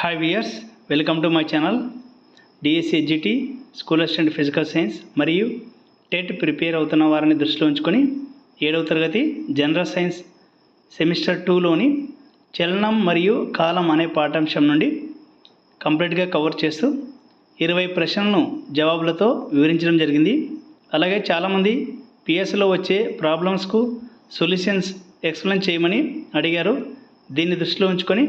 Hi viewers welcome to my channel DSC SGT school assistant physical science మరియు TET prepare అవుతున్న వారిని దృష్టిలో ఉంచుకొని ఏడవ తరగతి జనరల్ సైన్స్ సెమిస్టర్ టూలోని చలనం మరియు కాలం అనే పాఠాంశం నుండి కంప్లీట్గా కవర్ చేస్తూ ఇరవై ప్రశ్నలను జవాబులతో వివరించడం జరిగింది. అలాగే చాలామంది పిఎస్లో వచ్చే ప్రాబ్లమ్స్కు సొల్యూషన్స్ ఎక్స్ప్లెయిన్ చేయమని అడిగారు. దీన్ని దృష్టిలో ఉంచుకొని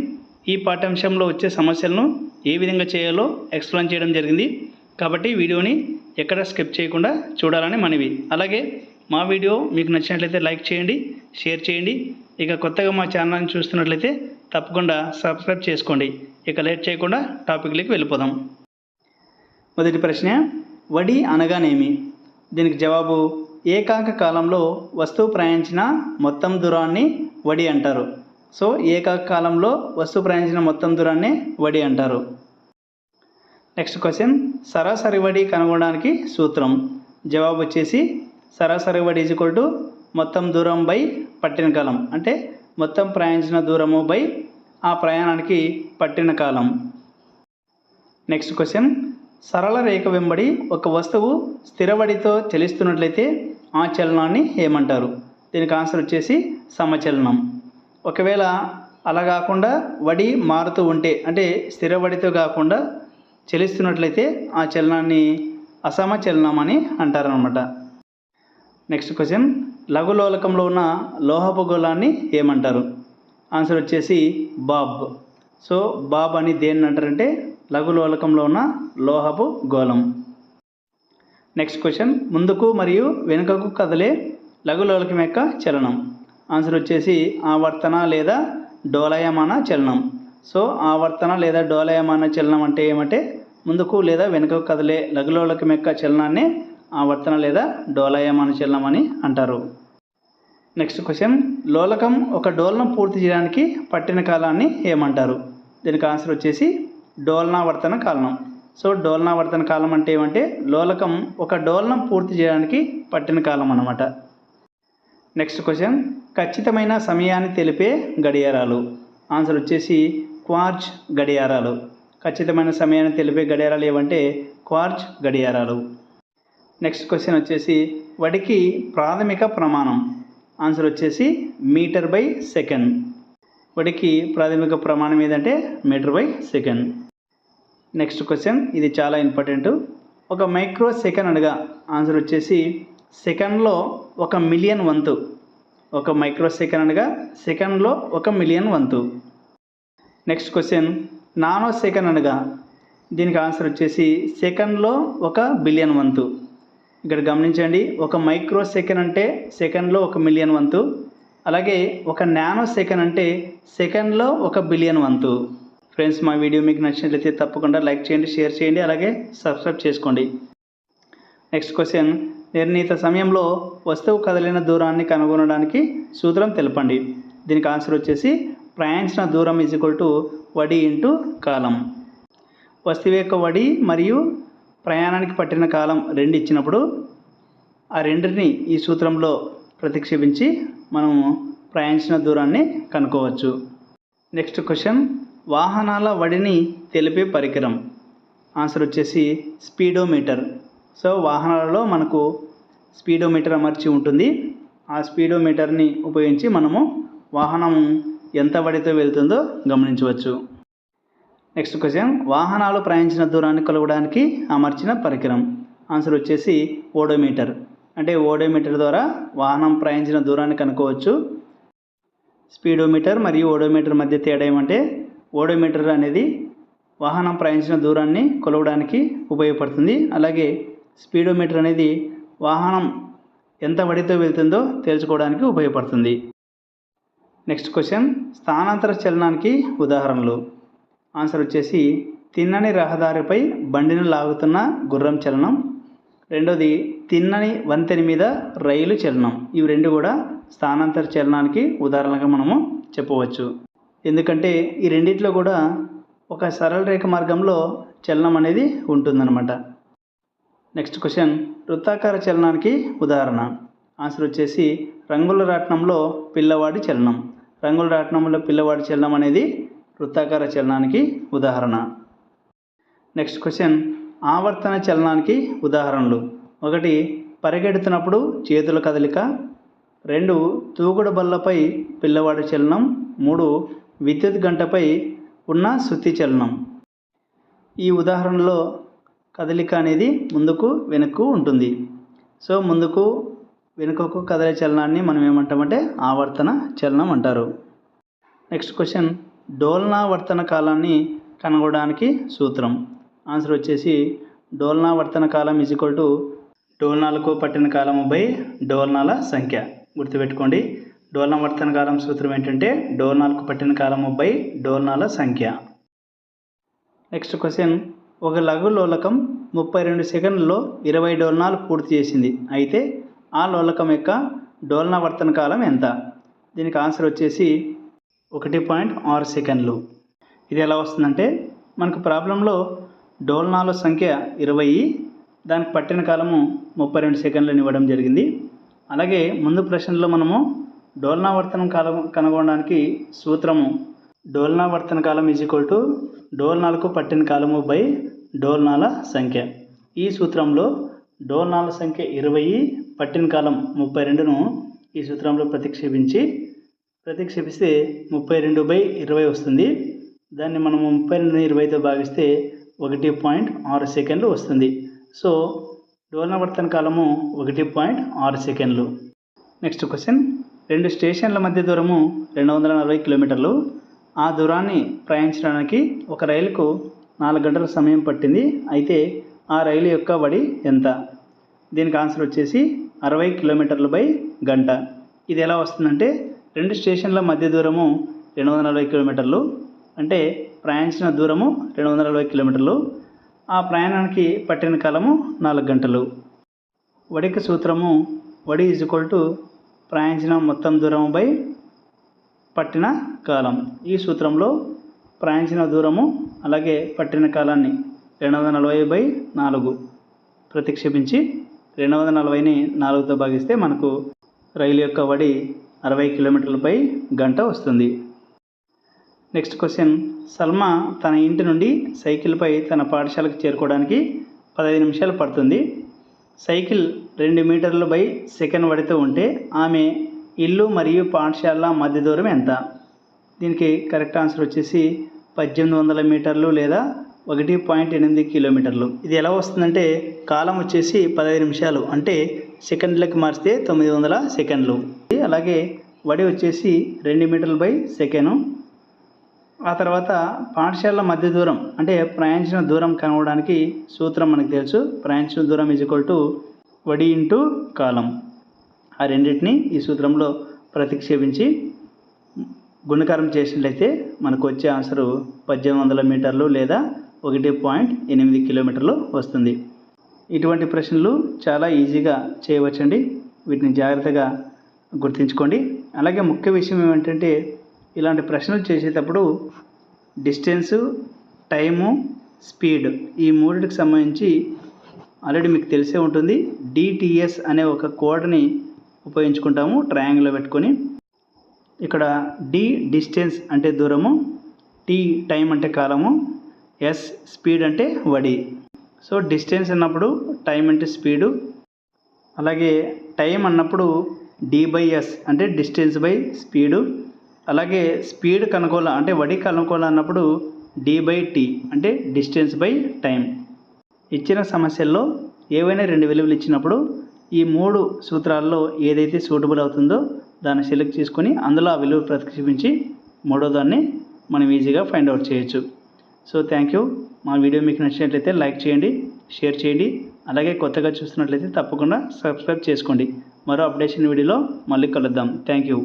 ఈ పాఠ్యాంశంలో వచ్చే సమస్యలను ఏ విధంగా చేయాలో ఎక్స్ప్లెయిన్ చేయడం జరిగింది. కాబట్టి వీడియోని ఎక్కడ స్కిప్ చేయకుండా చూడాలని మనవి. అలాగే మా వీడియో మీకు నచ్చినట్లయితే లైక్ చేయండి షేర్ చేయండి. ఇక కొత్తగా మా ఛానల్ని చూస్తున్నట్లయితే తప్పకుండా సబ్స్క్రైబ్ చేసుకోండి. ఇక లేట్ చేయకుండా టాపిక్లోకి వెళ్ళిపోదాం. మొదటి ప్రశ్న వడి అనగానేమి? దీనికి జవాబు ఏకాంక కాలంలో వస్తువు ప్రయాణించిన మొత్తం దూరాన్ని వడి అంటారు. సో ఏకాకాలంలో వస్తువు ప్రయాణించిన మొత్తం దూరాన్ని వడి అంటారు. నెక్స్ట్ క్వశ్చన్ సరాసరి వడి కనుగొనడానికి సూత్రం. జవాబు వచ్చేసి సరాసరి వడి ఈజ్ టు మొత్తం దూరం బై పట్టిన కాలం. అంటే మొత్తం ప్రయాణించిన దూరము బై ఆ ప్రయాణానికి పట్టిన కాలం. నెక్స్ట్ క్వశ్చన్ సరళ రేఖ వెంబడి ఒక వస్తువు స్థిరవడితో చలిస్తున్నట్లయితే ఆ చలనాన్ని ఏమంటారు? దీనికి ఆన్సర్ వచ్చేసి సమచలనం. ఒకవేళ అలా కాకుండా వడి మారుతూ ఉంటే అంటే స్థిరవడితో కాకుండా చలిస్తున్నట్లయితే ఆ చలనాన్ని అసమ చలనం అని అంటారనమాట నెక్స్ట్ క్వశ్చన్. లఘులోలకంలో ఉన్న లోహపు గోళాన్ని ఏమంటారు? ఆన్సర్ వచ్చేసి బాబ్. సో బాబ్ అని దేన్ని అంటారంటే? లఘులోలకంలో ఉన్న లోహపు గోళం. Next question. ముందుకు మరియు వెనుకకు కదిలే లఘులోలకం యొక్క చలనం. ఆన్సర్ వచ్చేసి ఆవర్తన లేదా డోలయమాన చలనం. సో ఆవర్తన లేదా డోలయమాన చలనం అంటే ఏమంటే ముందుకు లేదా వెనుకకు కదిలే లఘులోలకం యొక్క చలనాన్ని ఆవర్తన లేదా డోలయమాన చలనం అని అంటారు. నెక్స్ట్ క్వశ్చన్ లోలకం ఒక డోలనం పూర్తి చేయడానికి పట్టిన కాలాన్ని ఏమంటారు? దీనికి ఆన్సర్ వచ్చేసి డోలనావర్తన కాలం. సో డోలనావర్తన కాలం అంటే ఏమంటే లోలకం ఒక డోలనం పూర్తి చేయడానికి పట్టిన కాలం అన్నమాట. నెక్స్ట్ క్వశ్చన్ ఖచ్చితమైన సమయాన్ని తెలిపే గడియారాలు. ఆన్సర్ వచ్చేసి క్వార్జ్ గడియారాలు. ఖచ్చితమైన సమయాన్ని తెలిపే గడియారాలు ఏవంటే క్వార్జ్ గడియారాలు. నెక్స్ట్ క్వశ్చన్ వచ్చేసి వాటికి ప్రాథమిక ప్రమాణం. ఆన్సర్ వచ్చేసి మీటర్ బై సెకండ్. వాటికి ప్రాథమిక ప్రమాణం ఏదంటే metre by second. Next question ఇది చాలా ఇంపార్టెంట్. ఒక మైక్రో సెకండ్ అనగా ఆన్సర్ వచ్చేసి సెకండ్లో ఒక మిలియన్ వంతు. ఒక మైక్రో సెకండ్ అనగా సెకండ్లో ఒక మిలియన్ వంతు. నెక్స్ట్ క్వశ్చన్ నానో సెకండ్ అనగా దీనికి ఆన్సర్ వచ్చేసి సెకండ్లో ఒక బిలియన్ వంతు. ఇక్కడ గమనించండి ఒక మైక్రో సెకండ్ అంటే సెకండ్లో ఒక మిలియన్ వంతు. అలాగే ఒక నానో సెకండ్ అంటే సెకండ్లో ఒక బిలియన్ వంతు. ఫ్రెండ్స్ మా వీడియో మీకు నచ్చినట్లయితే తప్పకుండా లైక్ చేయండి షేర్ చేయండి అలాగే సబ్స్క్రైబ్ చేసుకోండి. నెక్స్ట్ క్వశ్చన్ నిర్ణీత సమయంలో వస్తువు కదిలిన దూరాన్ని కనుగొనడానికి సూత్రం తెలపండి. దీనికి ఆన్సర్ వచ్చేసి ప్రయాణించిన దూరం ఈజ్ ఈక్వల్ టు వడి ఇంటూ కాలం. వస్తువు యొక్క వడి మరియు ప్రయాణానికి పట్టిన కాలం రెండు ఇచ్చినప్పుడు ఆ రెండిని ఈ సూత్రంలో ప్రతిక్షేపించి మనము ప్రయాణించిన దూరాన్ని కనుక్కోవచ్చు. నెక్స్ట్ క్వశ్చన్ వాహనాల వడిని తెలిపే పరికరం. ఆన్సర్ వచ్చేసి స్పీడోమీటర్. సో వాహనాలలో మనకు స్పీడోమీటర్ అమర్చి ఉంటుంది. ఆ స్పీడోమీటర్ని ఉపయోగించి మనము వాహనం ఎంత వడితో వెళ్తుందో గమనించవచ్చు. Next question. వాహనాలు ప్రయాణించిన దూరాన్ని కొలవడానికి అమర్చిన పరికరం. ఆన్సర్ వచ్చేసి ఓడోమీటర్. అంటే ఓడోమీటర్ ద్వారా వాహనం ప్రయాణించిన దూరాన్ని కనుక్కోవచ్చు. స్పీడోమీటర్ మరియు ఓడోమీటర్ మధ్య తేడా ఏమంటే ఓడోమీటర్ అనేది వాహనం ప్రయాణించిన దూరాన్ని కొలవడానికి ఉపయోగపడుతుంది. అలాగే స్పీడోమీటర్ అనేది వాహనం ఎంత వడితో వెళ్తుందో తేల్చుకోవడానికి ఉపయోగపడుతుంది. నెక్స్ట్ క్వశ్చన్ స్థానాంతర చలనానికి ఉదాహరణలు. ఆన్సర్ వచ్చేసి తిన్నని రహదారిపై బండిని లాగుతున్న గుర్రం చలనం. రెండోది తిన్నని వంతెన మీద రైలు చలనం. ఇవి రెండు కూడా స్థానాంతర చలనానికి ఉదాహరణగా మనము చెప్పవచ్చు. ఎందుకంటే ఈ రెండిట్లో కూడా ఒక సరళ రేఖ మార్గంలో చలనం అనేది ఉంటుందన్నమాట. నెక్స్ట్ క్వశ్చన్ వృత్తాకార చలనానికి ఉదాహరణ. ఆన్సర్ వచ్చేసి రంగుల రాట్నంలో పిల్లవాడి చలనం. రంగుల రాట్నంలో పిల్లవాడి చలనం అనేది వృత్తాకార చలనానికి ఉదాహరణ. నెక్స్ట్ క్వశ్చన్ ఆవర్తన చలనానికి ఉదాహరణలు. ఒకటి పరిగెడుతున్నప్పుడు చేతుల కదలిక. రెండు తూగుడు బల్లపై పిల్లవాడి చలనం. మూడు విద్యుత్ గంటపై ఉన్న శుద్ధి చలనం. ఈ ఉదాహరణలో కదలిక అనేది ముందుకు వెనుకకు ఉంటుంది. సో ముందుకు వెనుకకు కదలే చలనాన్ని మనం ఏమంటామంటే ఆవర్తన చలనం అంటారు. Next question. డోలనావర్తన కాలాన్ని కనుగొనడానికి సూత్రం. ఆన్సర్ వచ్చేసి డోలనావర్తన కాలం ఈజ్ ఈక్వల్ టు డోలనాలకు పట్టిన కాలము బై డోలనాల సంఖ్య. గుర్తుపెట్టుకోండి. డోలనావర్తన కాలం సూత్రం ఏంటంటే డోలనాలకు పట్టిన కాలము బై డోలనాల సంఖ్య. Next question. ఒక లఘు లోలకం ముప్పై రెండు సెకండ్లలో ఇరవై డోలనాలు పూర్తి చేసింది. అయితే ఆ లోలకం యొక్క డోలనావర్తన కాలం ఎంత? దీనికి ఆన్సర్ వచ్చేసి ఒకటి పాయింట్ ఆరు సెకండ్లు ఇది ఎలా వస్తుందంటే మనకు ప్రాబ్లంలో డోలనాల సంఖ్య ఇరవై దానికి పట్టిన కాలము ముప్పై రెండు సెకండ్లను ఇవ్వడం జరిగింది. అలాగే ముందు ప్రశ్నలో మనము డోలనావర్తనం కాలం కనుగొనడానికి సూత్రము డోలనావర్తన కాలం ఈజ్ ఈక్వల్ టు డోలనాలకు పట్టిన కాలము బై డోల్నాల సంఖ్య. ఈ సూత్రంలో డోల్నాల సంఖ్య ఇరవై పట్టిన కాలం ముప్పై రెండును ఈ సూత్రంలో ప్రతిక్షేపించి ప్రతిక్షేపిస్తే ముప్పై రెండు బై ఇరవై వస్తుంది. దాన్ని మనము ముప్పై రెండు ఇరవైతో భాగిస్తే ఒకటి పాయింట్ ఆరు సెకండ్లు వస్తుంది. సో డోలనవర్తన కాలము ఒకటి పాయింట్ ఆరు సెకండ్లు. Next question. రెండు స్టేషన్ల మధ్య దూరము రెండు వందల నలభై కిలోమీటర్లు. ఆ దూరాన్ని ప్రయాణించడానికి ఒక రైలుకు నాలుగు గంటల సమయం పట్టింది. అయితే ఆ రైలు యొక్క వడి ఎంత? దీనికి ఆన్సర్ వచ్చేసి అరవై కిలోమీటర్లు బై గంట. ఇది ఎలా వస్తుందంటే రెండు స్టేషన్ల మధ్య దూరము రెండు వందల నలభై కిలోమీటర్లు అంటే ప్రయాణించిన దూరము రెండు వందల నలభై కిలోమీటర్లు. ఆ ప్రయాణానికి పట్టిన కాలము నాలుగు గంటలు. వడిక సూత్రము వడి ఈజ్ ఈక్వల్ టు ప్రయాణించిన మొత్తం దూరం బై పట్టిన కాలం. ఈ సూత్రంలో ప్రయాణించిన దూరము అలాగే పట్టిన కాలాన్ని రెండు వందల నలభై బై నాలుగు. ప్రతిక్షేపించి రెండు వందల నలభైని నాలుగుతో భాగిస్తే మనకు రైలు యొక్క వడి అరవై కిలోమీటర్లపై గంట వస్తుంది. Next question. సల్మా తన ఇంటి నుండి సైకిల్పై తన పాఠశాలకు చేరుకోవడానికి పదహైదు నిమిషాలు పడుతుంది. సైకిల్ రెండు మీటర్లు బై సెకండ్ వడితో ఉంటే ఆమె ఇల్లు మరియు పాఠశాల మధ్య దూరం ఎంత? దీనికి కరెక్ట్ ఆన్సర్ వచ్చేసి పద్దెనిమిది వందల మీటర్లు లేదా ఒకటి పాయింట్ ఎనిమిది కిలోమీటర్లు. ఇది ఎలా వస్తుందంటే కాలం వచ్చేసి పదహైదు నిమిషాలు. అంటే సెకండ్లకు మార్చితే తొమ్మిది వందల సెకండ్లు. అలాగే వడి వచ్చేసి రెండు మీటర్లు బై సెకండ్. ఆ తర్వాత పాఠశాల మధ్య దూరం అంటే ప్రయాణించిన దూరం కనుగొనడానికి సూత్రం మనకు తెలుసు. ప్రయాణించిన దూరం ఈజ్ ఈక్వల్ టు వడి ఇంటూ కాలం. ఆ రెండింటిని ఈ సూత్రంలో ప్రతిక్షేపించి గుణకారం చేసినట్లయితే మనకు వచ్చే ఆన్సరు పద్దెనిమిది వందల మీటర్లు లేదా ఒకటి పాయింట్ ఎనిమిది కిలోమీటర్లు వస్తుంది. ఇటువంటి ప్రశ్నలు చాలా ఈజీగా చేయవచ్చండి. వీటిని జాగ్రత్తగా గుర్తుంచుకోండి. అలాగే ముఖ్య విషయం ఏమిటంటే ఇలాంటి ప్రశ్నలు చేసేటప్పుడు డిస్టెన్సు టైము స్పీడ్ ఈ మూడింటికి సంబంధించి ఆల్రెడీ మీకు తెలిసే ఉంటుంది. డిటిఎస్ అనే ఒక కోడ్ని ఉపయోగించుకుంటాము. ట్రయాంగిల్లో పెట్టుకొని ఇక్కడ డి డిస్టెన్స్ అంటే దూరము టీ టైం అంటే కాలము ఎస్ స్పీడ్ అంటే వడి. సో డిస్టెన్స్ అన్నప్పుడు టైం అంటే స్పీడు అలాగే టైం అన్నప్పుడు డి బై ఎస్ అంటే డిస్టెన్స్ బై స్పీడు అలాగే స్పీడ్ కనుగోల అంటే వడి కనుగోల అన్నప్పుడు డి బై టీ అంటే డిస్టెన్స్ బై టైం ఇచ్చిన సమస్యల్లో ఏవైనా రెండు విలువలు ఇచ్చినప్పుడు ఈ మూడు సూత్రాల్లో ఏదైతే సూటబుల్ అవుతుందో దాన్ని సెలెక్ట్ చేసుకొని అందులో ఆ విలువ ప్రతిక్షేపించి మూడో దాన్ని మనం ఈజీగా ఫైండ్ అవుట్ చేయొచ్చు. సో థ్యాంక్ యూ మా వీడియో మీకు నచ్చినట్లయితే లైక్ చేయండి షేర్ చేయండి అలాగే కొత్తగా చూస్తున్నట్లయితే తప్పకుండా సబ్స్క్రైబ్ చేసుకోండి. మరో అప్డేషన్ వీడియోలో మళ్ళీ కలుద్దాం. Thank you